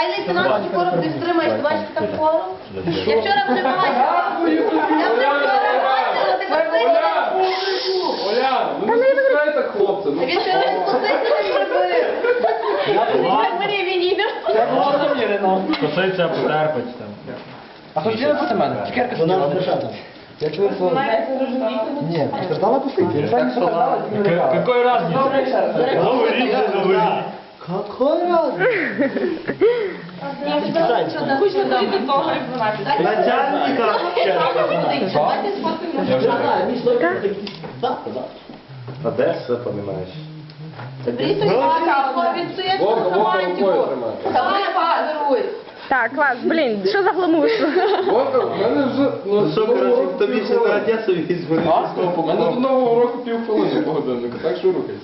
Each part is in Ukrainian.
Хай лейтенант скоро ти стримаєш, ти бачиш так скоро. Я вчора вже бачила. Я вже вчора бачила, ти посиділа. Оля, ну не спускай так хлопця. Ну, Він вчора посиділа зробив. Марія, він їде. Коситься, потерпить там. А хто хотіли проти мене? Цукерка Вона розрішала. Я чую, що... Ні, сказала пустити. Так сказала, К- Какой разницы? Новый рік, новий рік. Какой раз? Начальника. Давайте сфоткаємо. А де все подаруй. Так, клас, блін, що за мене вже... Ну, Що, коротше, тобі ще на Одесу візьму. У мене до нового року півхвилини по годиннику, так що рухайся.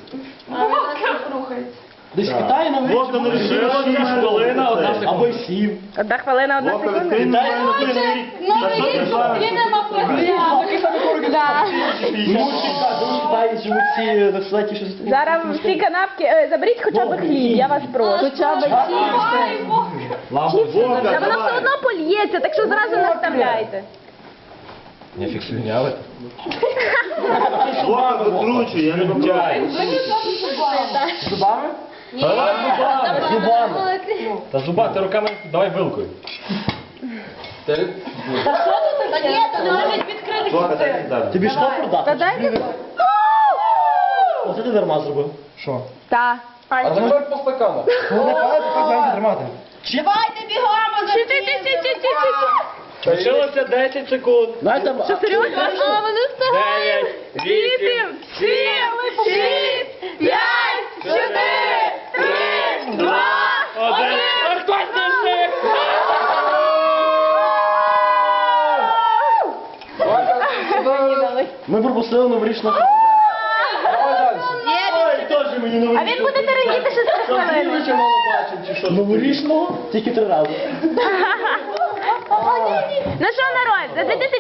Десь в Китаї нам Вовка не Ще шість хвилин, одна секунда. Або й сім. Одна хвилина, одна секунда. ці на селеті щось. Зараз всі канапки, е, заберіть хоча б хліб, я вас прошу. Хоча б. Вовка, Та воно все одно польється, так що зразу. Не фіксуняли. Вовка викручуй, я не бачу. Ні, Та зубами, зубами. Та зубами, ти руками, давай вилкою. Ти? Та що тут таке? Ні, то не можуть відкрити хіти. Тобі що продати? Та дайте. Оце ти дарма зробив. Що? Та. А тепер по стакану. Ну не падайте, так маєте тримати. Давайте бігом! Чи ти, ти, 10 секунд. Серйозно? А, вони встигають. 9, 8, 7, Ми пропустили новорічну. Давай далі. Ой, теж мені А він буде терегіти ще три хвилини. Чи мало бачив, чи що? Новорічного? Тільки три рази. Ну що, народ, за 2009? Палець.